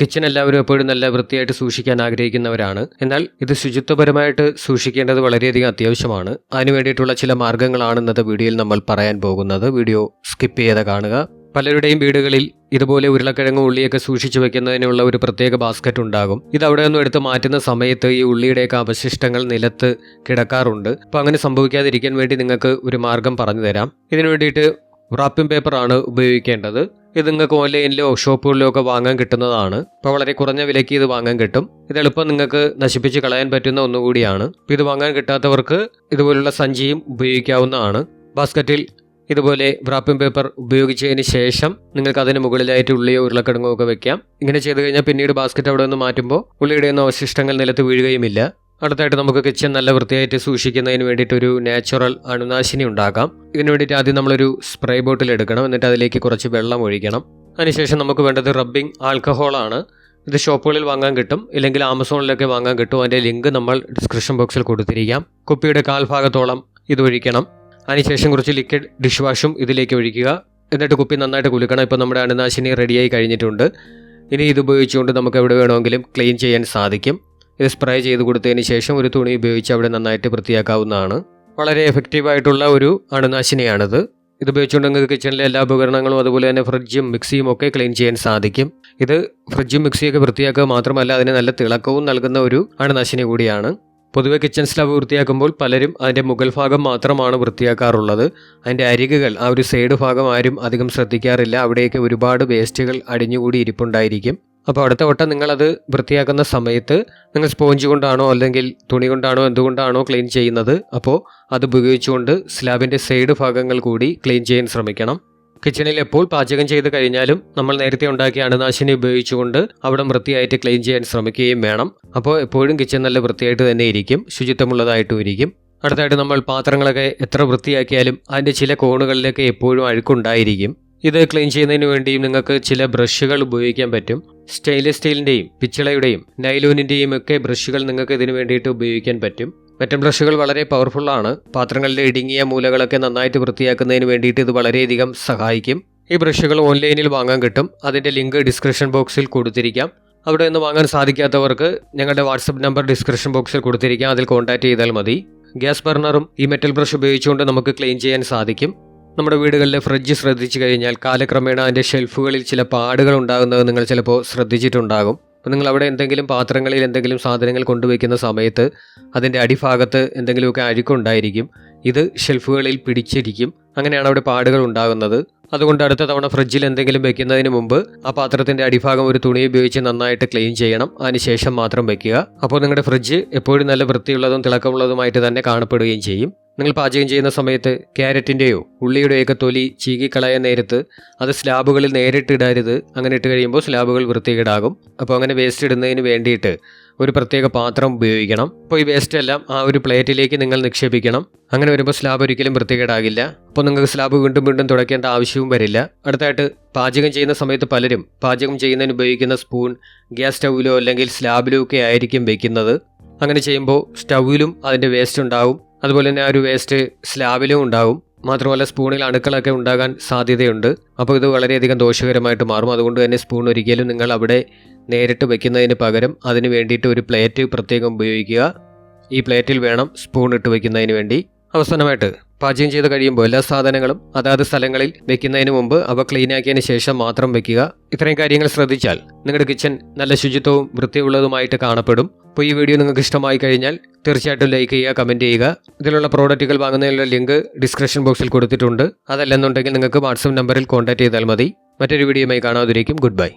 Kitchen എല്ലാവരും എപ്പോഴും നല്ല വൃത്തിയായിട്ട് സൂക്ഷിക്കാൻ ആഗ്രഹിക്കുന്നവരാണ്. എന്നാൽ ഇത് ശുചിത്വപരമായിട്ട് സൂക്ഷിക്കേണ്ടത് വളരെയധികം അത്യാവശ്യമാണ്. അതിനു വേണ്ടിയിട്ടുള്ള ചില മാർഗങ്ങളാണ് ഇന്നത്തെ വീഡിയോയിൽ നമ്മൾ പറയാൻ പോകുന്നത്. വീഡിയോ സ്കിപ്പ് ചെയ്ത് കാണുക. പലരുടെയും വീടുകളിൽ ഇതുപോലെ ഉരുളക്കിഴങ്ങ് ഉള്ളിയൊക്കെ സൂക്ഷിച്ചു വെക്കുന്നതിനുള്ള ഒരു പ്രത്യേക ബാസ്ക്കറ്റ് ഉണ്ടാകും. ഇത് അവിടെ നിന്നും എടുത്ത് മാറ്റുന്ന സമയത്ത് ഈ ഉള്ളിയുടെയൊക്കെ അവശിഷ്ടങ്ങൾ നിലത്ത് കിടക്കാറുണ്ട്. അപ്പോൾ അങ്ങനെ സംഭവിക്കാതിരിക്കാൻ വേണ്ടി നിങ്ങൾക്ക് ഒരു മാർഗം പറഞ്ഞു തരാം. ഇതിനു വേണ്ടിയിട്ട് റാപ്പിംഗ് പേപ്പറാണ് ഉപയോഗിക്കേണ്ടത്. ഇത് നിങ്ങൾക്ക് ഓൺലൈനിലോ ഷോപ്പുകളിലോ ഒക്കെ വാങ്ങാൻ കിട്ടുന്നതാണ്. അപ്പോൾ വളരെ കുറഞ്ഞ വിലയ്ക്ക് ഇത് വാങ്ങാൻ കിട്ടും. ഇത് എളുപ്പം നിങ്ങൾക്ക് നശിപ്പിച്ച് കളയാൻ പറ്റുന്ന ഒന്നുകൂടിയാണ്. ഇത് വാങ്ങാൻ കിട്ടാത്തവർക്ക് ഇതുപോലുള്ള സഞ്ചിയും ഉപയോഗിക്കാവുന്നതാണ്. ബാസ്ക്കറ്റിൽ ഇതുപോലെ വ്രാപ്പിംഗ് പേപ്പർ ഉപയോഗിച്ചതിന് ശേഷം നിങ്ങൾക്ക് അതിന് മുകളിലായിട്ട് ഉള്ളിയോ ഉരുളക്കിഴങ്ങോ ഒക്കെ വെക്കാം. ഇങ്ങനെ ചെയ്തു കഴിഞ്ഞാൽ പിന്നീട് ബാസ്ക്കറ്റ് അവിടെ നിന്ന് മാറ്റുമ്പോൾ ഉള്ളിയുടെ ഒന്നും അവശിഷ്ടങ്ങൾ നിലത്ത് വീഴുകയുമില്ല. അടുത്തായിട്ട് നമുക്ക് കിച്ചൺ നല്ല വൃത്തിയായിട്ട് സൂക്ഷിക്കുന്നതിന് വേണ്ടിയിട്ട് ഒരു നാച്ചുറൽ അണുനാശിനി ഉണ്ടാക്കാം. ഇതിനു വേണ്ടിയിട്ട് ആദ്യം നമ്മളൊരു സ്പ്രേ ബോട്ടിൽ എടുക്കണം. എന്നിട്ട് അതിലേക്ക് കുറച്ച് വെള്ളം ഒഴിക്കണം. അതിനുശേഷം നമുക്ക് വേണ്ടത് റബ്ബിംഗ് ആൽക്കഹോളാണ് ഇത് ഷോപ്പുകളിൽ വാങ്ങാൻ കിട്ടും. ഇല്ലെങ്കിൽ ആമസോണിലൊക്കെ വാങ്ങാൻ കിട്ടും. അതിന്റെ ലിങ്ക് നമ്മൾ ഡിസ്ക്രിപ്ഷൻ ബോക്സിൽ കൊടുത്തിരിക്കാം. കുപ്പിയുടെ കാൽഭാഗത്തോളം ഇത് ഒഴിക്കണം. അതിനുശേഷം കുറച്ച് ലിക്വിഡ് ഡിഷ് വാഷും ഇതിലേക്ക് ഒഴിക്കുക. എന്നിട്ട് കുപ്പി നന്നായിട്ട് കുലുക്കണം. ഇപ്പോൾ നമ്മുടെ അണുനാശിനി റെഡിയായി കഴിഞ്ഞിട്ടുണ്ട്. ഇനി ഇത് ഉപയോഗിച്ചുകൊണ്ട് നമുക്ക് എവിടെ വേണമെങ്കിലും ക്ലീൻ ചെയ്യാൻ സാധിക്കും. ഇത് സ്പ്രേ ചെയ്ത് കൊടുത്തതിന് ശേഷം ഒരു തുണി ഉപയോഗിച്ച് അവിടെ നന്നായിട്ട് വൃത്തിയാക്കാവുന്നതാണ്. വളരെ എഫക്റ്റീവായിട്ടുള്ള ഒരു അണുനാശിനിയാണിത്. ഇത് ഉപയോഗിച്ചുകൊണ്ട് നിങ്ങൾക്ക് കിച്ചണിലെ എല്ലാ ഉപകരണങ്ങളും അതുപോലെ തന്നെ ഫ്രിഡ്ജും മിക്സിയും ഒക്കെ ക്ലീൻ ചെയ്യാൻ സാധിക്കും. ഇത് ഫ്രിഡ്ജും മിക്സിയൊക്കെ വൃത്തിയാക്കുക മാത്രമല്ല അതിന് നല്ല തിളക്കവും നൽകുന്ന ഒരു അണുനാശിനി കൂടിയാണ്. പൊതുവെ കിച്ചൺ സ്ലാബ് വൃത്തിയാക്കുമ്പോൾ പലരും അതിന്റെ മുകൾ ഭാഗം മാത്രമാണ് വൃത്തിയാക്കാറുള്ളത്. അതിന്റെ അരികുകൾ ആ ഒരു സൈഡ് ഭാഗം ആരും അധികം ശ്രദ്ധിക്കാറില്ല. അവിടെയൊക്കെ ഒരുപാട് വേസ്റ്റുകൾ അടിഞ്ഞുകൂടി ഇരിപ്പുണ്ടായിരിക്കും. അപ്പോൾ അടുത്ത വട്ടം നിങ്ങളത് വൃത്തിയാക്കുന്ന സമയത്ത് നിങ്ങൾ സ്പോഞ്ച് കൊണ്ടാണോ അല്ലെങ്കിൽ തുണി കൊണ്ടാണോ എന്തുകൊണ്ടാണോ ക്ലീൻ ചെയ്യുന്നത് അപ്പോൾ അത് ഉപയോഗിച്ചുകൊണ്ട് സ്ലാബിന്റെ സൈഡ് ഭാഗങ്ങൾ കൂടി ക്ലീൻ ചെയ്യാൻ ശ്രമിക്കണം. കിച്ചണിൽ എപ്പോൾ പാചകം ചെയ്ത് കഴിഞ്ഞാലും നമ്മൾ നേരത്തെ ഉണ്ടാക്കിയ അണുനാശിനി ഉപയോഗിച്ചുകൊണ്ട് അവിടെ വൃത്തിയായിട്ട് ക്ലീൻ ചെയ്യാൻ ശ്രമിക്കുകയും വേണം. അപ്പോൾ എപ്പോഴും കിച്ചൺ നല്ല വൃത്തിയായിട്ട് തന്നെ ഇരിക്കും ശുചിത്വമുള്ളതായിട്ടും ഇരിക്കും. അടുത്തായിട്ട് നമ്മൾ പാത്രങ്ങളൊക്കെ എത്ര വൃത്തിയാക്കിയാലും അതിന്റെ ചില കോണുകളിലൊക്കെ എപ്പോഴും അഴുക്കുണ്ടായിരിക്കും. ഇത് ക്ലീൻ ചെയ്യുന്നതിന് വേണ്ടിയും നിങ്ങൾക്ക് ചില ബ്രഷുകൾ ഉപയോഗിക്കാൻ പറ്റും. സ്റ്റെയിൻലെസ് സ്റ്റീലിന്റെയും പിച്ചളയുടെയും നൈലോനിന്റെയും ഒക്കെ ബ്രഷുകൾ നിങ്ങൾക്ക് ഇതിനു വേണ്ടിയിട്ട് ഉപയോഗിക്കാൻ പറ്റും. മെറ്റൽ ബ്രഷുകൾ വളരെ പവർഫുള്ളാണ് പാത്രങ്ങളിലെ ഇടുങ്ങിയ മൂലകളൊക്കെ നന്നായിട്ട് വൃത്തിയാക്കുന്നതിന് വേണ്ടിയിട്ട് ഇത് വളരെയധികം സഹായിക്കും. ഈ ബ്രഷുകൾ ഓൺലൈനിൽ വാങ്ങാൻ കിട്ടും. അതിന്റെ ലിങ്ക് ഡിസ്ക്രിപ്ഷൻ ബോക്സിൽ കൊടുത്തിരിക്കാം. അവിടെ നിന്ന് വാങ്ങാൻ സാധിക്കാത്തവർക്ക് ഞങ്ങളുടെ വാട്സപ്പ് നമ്പർ ഡിസ്ക്രിപ്ഷൻ ബോക്സിൽ കൊടുത്തിരിക്കാം. അതിൽ കോൺടാക്ട് ചെയ്താൽ മതി. ഗ്യാസ് ബർണറും ഈ മെറ്റൽ ബ്രഷ് ഉപയോഗിച്ചുകൊണ്ട് നമുക്ക് ക്ലീൻ ചെയ്യാൻ സാധിക്കും. നമ്മുടെ വീടുകളിലെ ഫ്രിഡ്ജ് ശ്രദ്ധിച്ചു കഴിഞ്ഞാൽ കാലക്രമേണ അതിന്റെ ഷെൽഫുകളിൽ ചില പാടുകൾ ഉണ്ടാകുന്നത് നിങ്ങൾ ചിലപ്പോൾ ശ്രദ്ധിച്ചിട്ടുണ്ടാകും. അപ്പോൾ നിങ്ങൾ അവിടെ എന്തെങ്കിലും പാത്രങ്ങളിൽ എന്തെങ്കിലും സാധനങ്ങൾ കൊണ്ടുവയ്ക്കുന്ന സമയത്ത് അതിന്റെ അടിഭാഗത്ത് എന്തെങ്കിലുമൊക്കെ അഴുക്കുണ്ടായിരിക്കും. ഇത് ഷെൽഫുകളിൽ പിടിച്ചിരിക്കും. അങ്ങനെയാണ് അവിടെ പാടുകൾ ഉണ്ടാകുന്നത്. അതുകൊണ്ട് അടുത്ത തവണ ഫ്രിഡ്ജിൽ എന്തെങ്കിലും വെക്കുന്നതിന് മുമ്പ് ആ പാത്രത്തിന്റെ അടിഭാഗം ഒരു തുണി ഉപയോഗിച്ച് നന്നായിട്ട് ക്ലീൻ ചെയ്യണം. അതിനുശേഷം മാത്രം വെക്കുക. അപ്പോൾ നിങ്ങളുടെ ഫ്രിഡ്ജ് എപ്പോഴും നല്ല വൃത്തിയുള്ളതും തിളക്കമുള്ളതുമായിട്ട് തന്നെ കാണപ്പെടുകയും ചെയ്യും. നിങ്ങൾ പാചകം ചെയ്യുന്ന സമയത്ത് ക്യാരറ്റിന്റെയോ ഉള്ളിയുടെയൊക്കെ തൊലി ചീകിക്കളയാൻ നേരത്ത് അത് സ്ലാബുകളിൽ നേരിട്ട് ഇടരുത്. അങ്ങനെ ഇട്ട് കഴിയുമ്പോൾ സ്ലാബുകൾ വൃത്തികേടാകും. അപ്പോൾ അങ്ങനെ വേസ്റ്റ് ഇടുന്നതിന് വേണ്ടിയിട്ട് ഒരു പ്രത്യേക പാത്രം ഉപയോഗിക്കണം. അപ്പോൾ ഈ വേസ്റ്റ് എല്ലാം ആ ഒരു പ്ലേറ്റിലേക്ക് നിങ്ങൾ നിക്ഷേപിക്കണം. അങ്ങനെ വരുമ്പോൾ സ്ലാബ് ഒരിക്കലും വൃത്തികേടാകില്ല. അപ്പോൾ നിങ്ങൾക്ക് സ്ലാബ് വീണ്ടും വീണ്ടും തുടയ്ക്കേണ്ട ആവശ്യവും വരില്ല. അടുത്തായിട്ട് പാചകം ചെയ്യുന്ന സമയത്ത് പലരും പാചകം ചെയ്യുന്നതിന് ഉപയോഗിക്കുന്ന സ്പൂൺ ഗ്യാസ് സ്റ്റൗവിലോ അല്ലെങ്കിൽ സ്ലാബിലോ ഒക്കെ ആയിരിക്കും വെക്കുന്നത്. അങ്ങനെ ചെയ്യുമ്പോൾ സ്റ്റൗവിലും അതിന്റെ വേസ്റ്റ് ഉണ്ടാവും. അതുപോലെ തന്നെ ആ ഒരു വേസ്റ്റ് സ്ലാബിലും ഉണ്ടാവും. മാത്രമല്ല സ്പൂണിൽ അണുക്കളൊക്കെ ഉണ്ടാകാൻ സാധ്യതയുണ്ട്. അപ്പോൾ ഇത് വളരെയധികം ദോഷകരമായിട്ട് മാറും. അതുകൊണ്ട് തന്നെ സ്പൂൺ ഒരിക്കലും നിങ്ങൾ അവിടെ നേരിട്ട് വെക്കുന്നതിന് പകരം അതിന് വേണ്ടിയിട്ട് ഒരു പ്ലേറ്റ് പ്രത്യേകം ഉപയോഗിക്കുക. ഈ പ്ലേറ്റിൽ വേണം സ്പൂൺ ഇട്ട് വെക്കുന്നതിന് വേണ്ടി. അവസാനമായിട്ട് പാചകം ചെയ്ത് കഴിയുമ്പോൾ എല്ലാ സാധനങ്ങളും അതാത് സ്ഥലങ്ങളിൽ വെക്കുന്നതിന് മുമ്പ് അവ ക്ലീൻ ആക്കിയതിന് ശേഷം മാത്രം വെക്കുക. ഇത്രയും കാര്യങ്ങൾ ശ്രദ്ധിച്ചാൽ നിങ്ങളുടെ കിച്ചൺ നല്ല ശുചിത്വവും വൃത്തിയുള്ളതുമായിട്ട് കാണപ്പെടും. അപ്പോൾ ഈ വീഡിയോ നിങ്ങൾക്ക് ഇഷ്ടമായി കഴിഞ്ഞാൽ തീർച്ചയായിട്ടും ലൈക്ക് ചെയ്യുക കമന്റ് ചെയ്യുക. ഇതിലുള്ള പ്രോഡക്റ്റുകൾ വാങ്ങുന്നതിനുള്ള ലിങ്ക് ഡിസ്ക്രിപ്ഷൻ ബോക്സിൽ കൊടുത്തിട്ടുണ്ട്. അതല്ലെന്നുണ്ടെങ്കിൽ നിങ്ങൾക്ക് വാട്സപ്പ് നമ്പറിൽ കോൺടാക്ട് ചെയ്താൽ മതി. മറ്റൊരു വീഡിയോയുമായി കാണാതിരിക്കും. Good bye